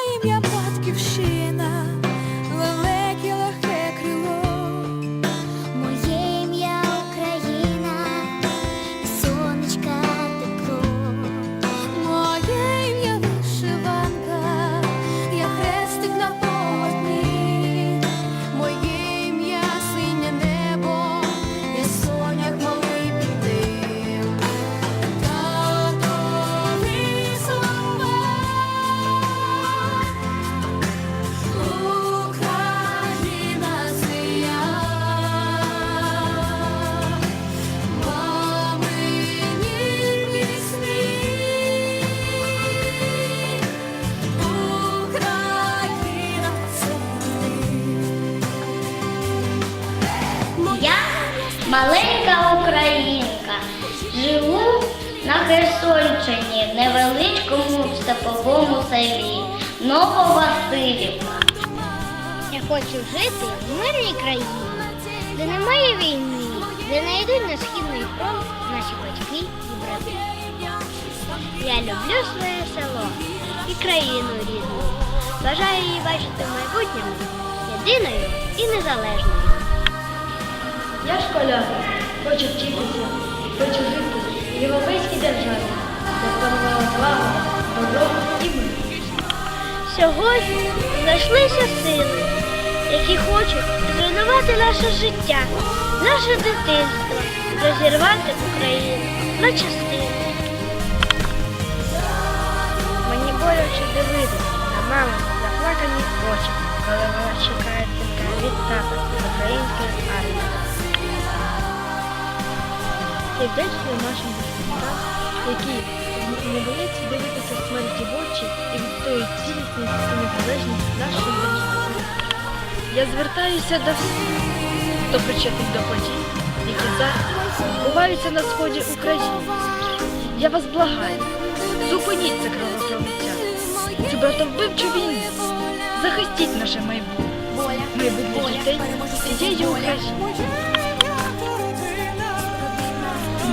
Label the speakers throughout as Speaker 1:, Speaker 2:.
Speaker 1: Daj mi opłatki w sił. Маленька українка. Живу на Херсонщині, невеличкому степовому селі Нововасилівка.
Speaker 2: Я хочу жити в мирній країні, де немає війни, де не йдуть на східний фронт наші батьки і брати. Я люблю своє село і країну рідну. Бажаю її бачити в майбутньому єдиною і незалежною.
Speaker 3: Я школяр, хочу вчитися, хочу жити в європейській державі, де панувала слава, добро і мир.
Speaker 2: Сьогодні знайшлися сили, які хочуть зруйнувати наше життя, наше дитинство, розірвати Україну на частини. Мені боляче дивитися на маму заплакані очі, коли вона чекає
Speaker 3: вдячний нашим захисникам, які не бояться дивитися смерті в очі і відстоюють цілісність і незалежність нашої держави. Я звертаюся до всіх, хто причетний до подій, які зараз відбуваються на сході України. Я вас благаю, зупиніть це кровопролиття, цю братовбивчу війну. Захистіть наше майбутнє, майбутнє дітей цієї України.
Speaker 4: В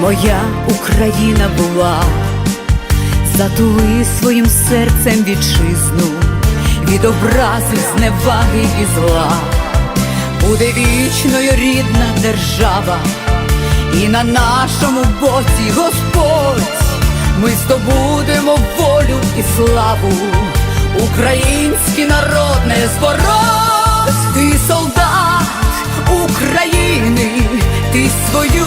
Speaker 4: моя Україна була, затули своїм серцем вітчизну. Від образи, зневаги і зла, буде вічною рідна держава, і на нашому боці Господь. Ми здобудемо волю і славу, український народ не збороть, ти солдат. України, ти свою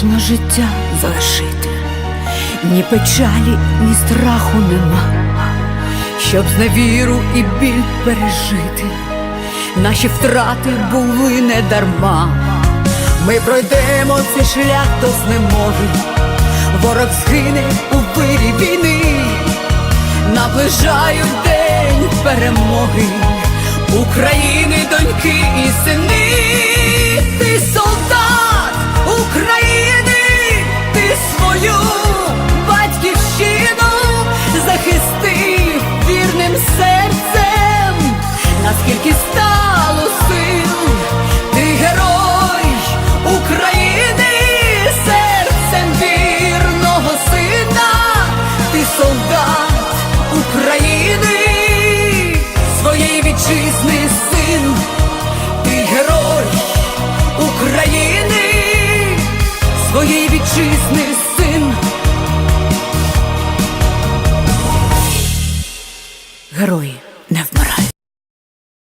Speaker 4: страшно життя залишити, ні печалі, ні страху нема, щоб зневіру і біль пережити. Наші втрати були не дарма. Ми пройдемо цей шлях до знемоги, ворог згине у пирі війни, наближають день перемоги. України, доньки і сини, ти солдат